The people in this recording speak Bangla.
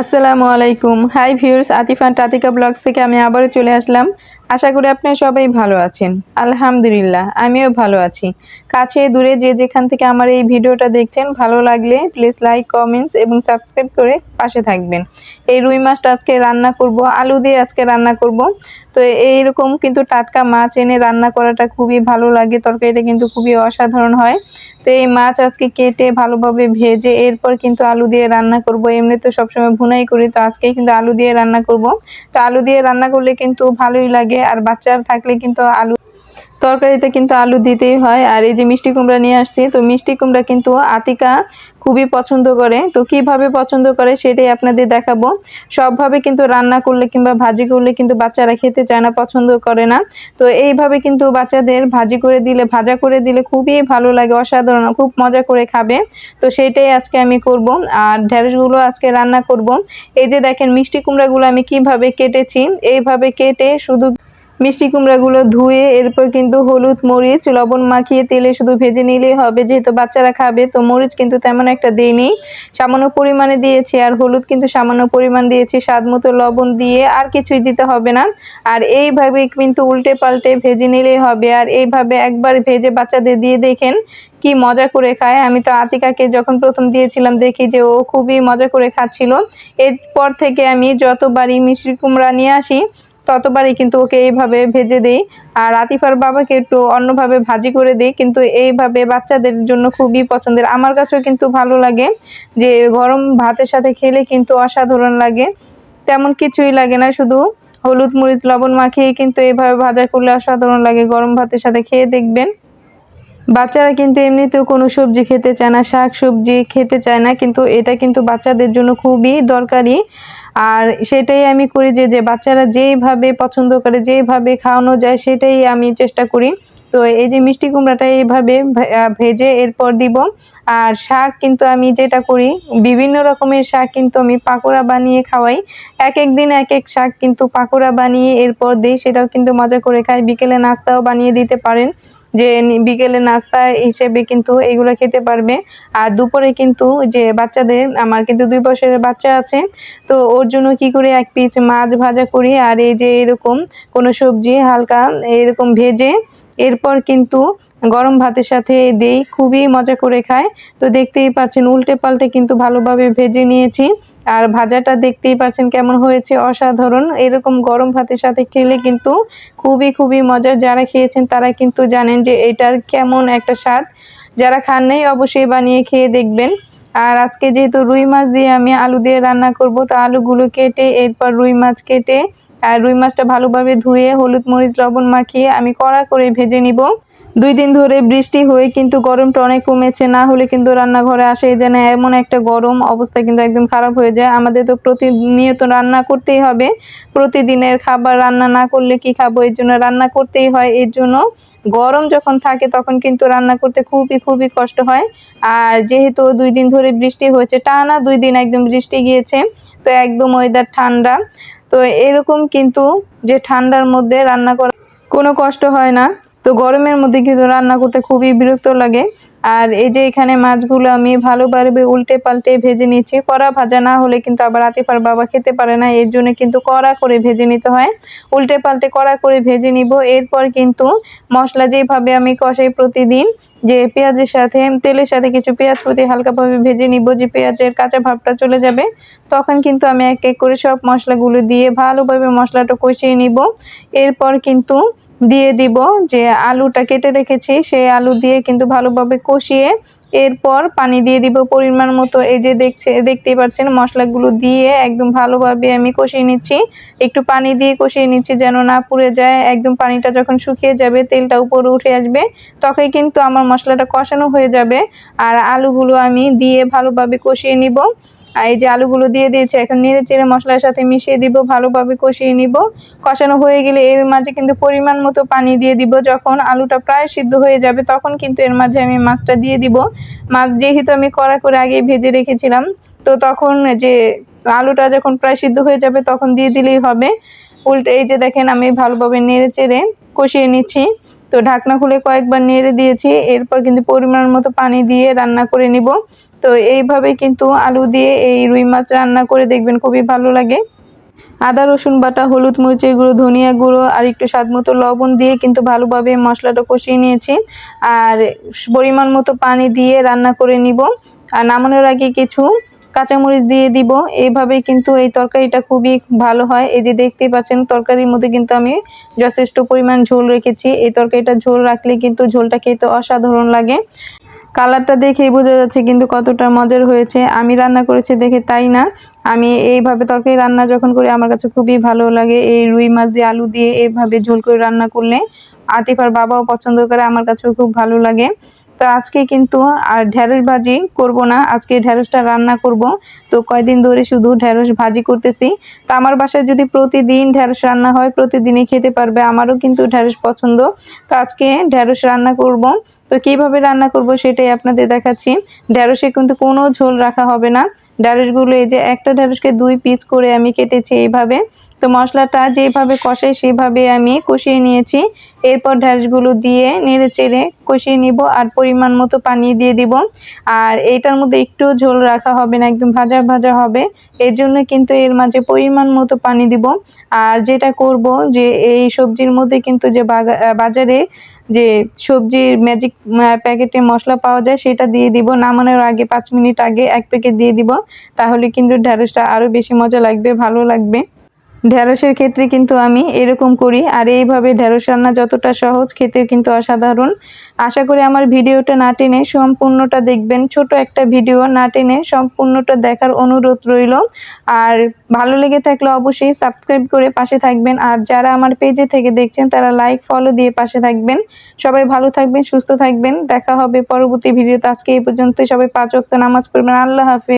আসসালামু আলাইকুম। হাই ভিউর্স আতিফান টাতিকা ব্লগস থেকে আমি আবারও চলে আসলাম। আশা করি আপনি সবাই ভালো আছেন। আলহামদুলিল্লাহ, আমিও ভালো আছি। কাছে দূরে যে যেখান থেকে আমার এই ভিডিওটা দেখছেন, ভালো লাগলে প্লিজ লাইক কমেন্টস এবং সাবস্ক্রাইব করে পাশে থাকবেন। এই রুই মাছটা আজকে রান্না করব, আলু দিয়ে আজকে রান্না করব। তো এইরকম কিন্তু টাটকা মাছ এনে রান্না করাটা খুবই ভালো লাগে, তরকারিটা কিন্তু খুবই অসাধারণ হয়। তো এই মাছ আজকে কেটে ভালোভাবে ভেজে এরপর কিন্তু আলু দিয়ে রান্না করব। এমনি তো সবসময় ভুনাই করি, তো আজকে কিন্তু আলু দিয়ে রান্না করব। তো আলু দিয়ে রান্না করলে কিন্তু ভালোই লাগে, আর বাচ্চার থাকলে কিন্তু আলু তরকারিতে কিন্তু আলু দিতেই হয়। আর এই যে মিষ্টি কুমড়া নিয়ে আসছি, তো মিষ্টি কুমড়া কিন্তু আতিকা খুবই পছন্দ করে। তো কীভাবে পছন্দ করে সেটাই আপনাদের দেখাবো। সবভাবে কিন্তু রান্না করলে কিংবা ভাজি করলে কিন্তু বাচ্চারা খেতে চায় না, পছন্দ করে না। তো এইভাবে কিন্তু বাচ্চাদের ভাজি করে দিলে, ভাজা করে দিলে খুবই ভালো লাগে, অসাধারণ, খুব মজা করে খাবে। তো সেইটাই আজকে আমি করব। আর ঢেঁড়সগুলো আজকে রান্না করব। এই যে দেখেন মিষ্টি কুমড়াগুলো আমি কীভাবে কেটেছি, এইভাবে কেটে শুধু মিষ্টি কুমড়াগুলো ধুয়ে এরপর কিন্তু হলুদ, মরিচ, লবণ মাখিয়ে তেলে শুধু ভেজে নিলেই হবে। যেহেতু বাচ্চারা খাবে, তো মরিচ কিন্তু তেমন একটা দিইনি সামান্য পরিমাণে দিয়েছি আর হলুদ কিন্তু সামান্য পরিমাণ দিয়েছি। স্বাদ মতো লবণ দিয়ে আর কিছুই দিতে হবে না। আর এইভাবে কিন্তু উল্টে পাল্টে ভেজে নিলেই হবে। আর এইভাবে একবার ভেজে বাচ্চাদের দিয়ে দেখেন কি মজা করে খায়। আমি তো আতিকাকে যখন প্রথম দিয়েছিলাম দেখি যে ও খুবই মজা করে খাচ্ছিল। এরপর থেকে আমি যতবারই মিষ্টি কুমড়া নিয়ে আসি ততবারই কিন্তু ওকে এইভাবে ভেজে দিই। আর আতিফার বাবাকে একটু অন্যভাবে ভাজি করে দিই। কিন্তু এইভাবে বাচ্চাদের জন্য খুবই পছন্দের। আমার কাছেও কিন্তু ভালো লাগে যে গরম ভাতের সাথে খেলে কিন্তু অসাধারণ লাগে। তেমন কিছুই লাগে না, শুধু হলুদ, মরিচ, লবণ মাখিয়ে কিন্তু এইভাবে ভাজা করলে অসাধারণ লাগে। গরম ভাতের সাথে খেয়ে দেখবেন। বাচ্চারা কিন্তু এমনিতেও কোনো সবজি খেতে চায় না, শাক সবজি খেতে চায় না, কিন্তু এটা কিন্তু বাচ্চাদের জন্য খুবই দরকারি। আর সেটাই আমি করি যে যে বাচ্চারা যেইভাবে পছন্দ করে, যেইভাবে খাওয়ানো যায়, সেটাই আমি চেষ্টা করি। তো এই যে মিষ্টি কুমড়াটা এইভাবে ভেজে এরপর দিব। আর শাক কিন্তু আমি যেটা করি, বিভিন্ন রকমের শাক কিন্তু আমি পাকোড়া বানিয়ে খাওয়াই। এক এক দিন এক এক শাক কিন্তু পাকোড়া বানিয়ে এরপর দিই, সেটাও কিন্তু মজা করে খাই। বিকেলে নাস্তাও বানিয়ে দিতে পারেন। যে বিকেলে নাস্তা হিসেবে কিন্তু এগুলো খেতে পারবে। আর দুপুরে কিন্তু যে বাচ্চাদের, আমার কিন্তু দুই বছরের বাচ্চা আছে, তো ওর জন্য কি করে এক পিচ মাছ ভাজা করি, আর এই যে এরকম কোনো সবজি হালকা এরকম ভেজে, এরপর কিন্তু গরম ভাতের সাথে দেই, খুবই মজা করে খায়। তো দেখতেই পাচ্ছেন, উল্টে পাল্টে কিন্তু ভালোভাবে ভেজে নিয়েছি। আর ভাজাটা দেখতেই পাচ্ছেন কেমন হয়েছে, অসাধারণ। এরকম গরম ভাতের সাথে খেলে কিন্তু খুবই খুবই মজার যারা খেয়েছেন তারা কিন্তু জানেন যে এটার কেমন একটা স্বাদ। যারা খান নেই, অবশ্যই বানিয়ে খেয়ে দেখবেন। আর আজকে যেহেতু রুই মাছ দিয়ে আমি আলু দিয়ে রান্না করব, তো আলুগুলো কেটে, এরপর রুই মাছ কেটে, আর রুই মাছটা ভালোভাবে ধুয়ে হলুদ মরিচ, লবণ মাখিয়ে আমি কড়া করে ভেজে নিব। দুই দিন ধরে বৃষ্টি হয়ে কিন্তু গরমটা অনেক কমেছে, না হলে কিন্তু রান্নাঘরে আসে যেন এমন একটা গরম অবস্থা কিন্তু একদম খারাপ হয়ে যায়। আমাদের তো প্রতিনিয়ত রান্না করতেই হবে। প্রতিদিনের খাবার রান্না না করলে কি খাব? এর জন্য রান্না করতেই হয়। এর জন্য গরম যখন থাকে তখন কিন্তু রান্না করতে খুবই খুবই কষ্ট হয়। আর যেহেতু দুই দিন ধরে বৃষ্টি হয়েছে, টানা দুই দিন একদম বৃষ্টি গিয়েছে, তো একদম ওয়েদার ঠান্ডা। তো এরকম কিন্তু যে ঠান্ডার মধ্যে রান্না করা কোনো কষ্ট হয় না। তো গরমের মধ্যে কিন্তু রান্না করতে খুবই বিরক্ত লাগে। আর এই যে এখানে মাছগুলো আমি ভালোভাবে উল্টে পাল্টে ভেজে নিচ্ছি কড়া ভাজা না হলে কিন্তু আবার আতিফার বাবা খেতে পারে না, এর জন্য কিন্তু কড়া করে ভেজে নিতে হয়। উল্টে পাল্টে কড়া করে ভেজে নিব। এরপর কিন্তু মশলা যেভাবে আমি কষাই প্রতিদিন, যে পেঁয়াজের সাথে, তেলের সাথে কিছু পেঁয়াজ প্রতি হালকাভাবে ভেজে নিব, যে পেঁয়াজের কাঁচা ভাবটা চলে যাবে। তখন কিন্তু আমি এক এক করে সব মশলাগুলো দিয়ে ভালোভাবে মশলাটা কষিয়ে নিব। এরপর কিন্তু দিয়ে দিব যে আলুটা কেটে রেখেছি, সেই আলু দিয়ে কিন্তু ভালোভাবে কষিয়ে এরপর পানি দিয়ে দিব পরিমাণ মতো। এই যে দেখছে, দেখতেই পাচ্ছেন মশলাগুলো দিয়ে একদম ভালোভাবে আমি কষিয়ে নিচ্ছি। একটু পানি দিয়ে কষিয়ে নিচ্ছি যেন না পুড়ে যায়। একদম পানিটা যখন শুকিয়ে যাবে, তেলটা উপরে উঠে আসবে, তখনই কিন্তু আমার মশলাটা কষানো হয়ে যাবে। আর আলুগুলো আমি দিয়ে ভালোভাবে কষিয়ে নিব। আর এই যে আলুগুলো দিয়ে দিয়েছি, এখন নেড়ে চেড়ে মশলার সাথে মিশিয়ে দিব, ভালোভাবে কষিয়ে নিব। কষানো হয়ে গেলে এর মাঝে কিন্তু পরিমাণ মতো পানি দিয়ে দিব। যখন আলুটা প্রায় সিদ্ধ হয়ে যাবে, তখন কিন্তু এর মাঝে আমি মাছটা দিয়ে দিব। মাছ যেহেতু আমি কড়া করে আগে ভেজে রেখেছিলাম, তো তখন যে আলুটা যখন প্রায় সিদ্ধ হয়ে যাবে, তখন দিয়ে দিলেই হবে। উল্টে এই যে দেখেন, আমি ভালোভাবে নেড়ে চেড়ে কষিয়ে নিচ্ছি। তো ঢাকনা খুলে কয়েকবার নেড়ে দিয়েছি, এরপর কিন্তু পরিমাণ মতো পানি দিয়ে রান্না করে নিব। তো এইভাবে কিন্তু আলু দিয়ে এই রুই মাছ রান্না করে দেখবেন খুবই ভালো লাগে। আদা, রসুন বাটা, হলুদ মরিচের গুঁড়ো, ধনিয়া গুঁড়ো আর একটু স্বাদ মতো লবণ দিয়ে কিন্তু ভালোভাবে মশলাটা কষিয়ে নিয়েছি। আর পরিমাণ মতো পানি দিয়ে রান্না করে নিব। আর নামানোর আগে কিছু কাঁচামরিচ দিয়ে দিব। এইভাবে কিন্তু এই তরকারিটা খুবই ভালো হয়। এই যে দেখতেই পাচ্ছেন, তরকারির মধ্যে কিন্তু আমি যথেষ্ট পরিমাণ ঝোল রেখেছি। এই তরকারিটা ঝোল রাখলে কিন্তু ঝোলটা খেতে অসাধারণ লাগে। কালারটা দেখেই বোঝা যাচ্ছে কিন্তু কতটা মজার হয়েছে। আমি রান্না করেছি দেখে তাই না? আমি এইভাবে তরকারি রান্না যখন করি, আমার কাছে খুবই ভালো লাগে এই রুই মাছ দিয়ে আলু দিয়ে এইভাবে ঝোল করে রান্না করলে। আতিফার বাবাও পছন্দ করে, আমার কাছেও খুব ভালো লাগে। তো আজকে কিন্তু আর ঢ্যাঁড়স ভাজি করব না। আজকে ঢ্যাঁড়সটা রান্না করব। তো কয়দিন ধরে শুধু ঢ্যাঁড়স ভাজি করতেছি। তো আমার বাসায় যদি প্রতিদিন ঢ্যাঁড়স রান্না হয়, প্রতিদিনই খেতে পারবে। আমারও কিন্তু ঢ্যাঁড়স পছন্দ। তো আজকে ঢ্যাঁড়স রান্না করব। তো কীভাবে রান্না করব সেটাই আপনাদের দেখাচ্ছি। ঢ্যাঁড়সে কিন্তু কোনো ঝোল রাখা হবে না। ঢ্যাঁড়সগুলো এই যে একটা ঢ্যাঁড়সকে দুই পিস করে আমি কেটেছি এইভাবে। তো মশলাটা যেভাবে কষাই, সেভাবে আমি কষিয়ে নিয়েছি। এরপর ঢ্যাঁড়সগুলো দিয়ে নেড়ে চেড়ে কষিয়ে নিব আর পরিমাণ মতো পানি দিয়ে দিব। আর এইটার মধ্যে একটু ঝোল রাখা হবে না, একদম ভাজা ভাজা হবে। এর জন্য কিন্তু এর মাঝে পরিমাণ মতো পানি দিব। আর যেটা করব যে এই সবজির মধ্যে কিন্তু যে বাজারে যে সবজির ম্যাজিক প্যাকেটে মশলা পাওয়া যায়, সেটা দিয়ে দিব। নামানোর আগে পাঁচ মিনিট আগে এক প্যাকেট দিয়ে দিব। তাহলে কিন্তু ঢ্যাঁড়সটা আরও বেশি মজা লাগবে, ভালো লাগবে। ঢ্যাঁড়সের ক্ষেত্রে কিন্তু আমি এরকম করি। আর এইভাবে ঢ্যাঁড়স রান্না যতটা সহজ, খেতেও কিন্তু অসাধারণ। আশা করি আমার ভিডিওটা না টেনে সম্পূর্ণটা দেখবেন। ছোট একটা ভিডিও না টেনে সম্পূর্ণটা দেখার অনুরোধ রইল। আর ভালো লেগে থাকলে অবশ্যই সাবস্ক্রাইব করে পাশে থাকবেন। আর যারা আমার পেজে থেকে দেখছেন, তারা লাইক, ফলো দিয়ে পাশে থাকবেন। সবাই ভালো থাকবেন, সুস্থ থাকবেন। দেখা হবে পরবর্তী ভিডিওতে। আজকে এই পর্যন্ত সবাই পাঁচ ওয়াক্ত নামাজ পড়বেন। আল্লাহ হাফিজ।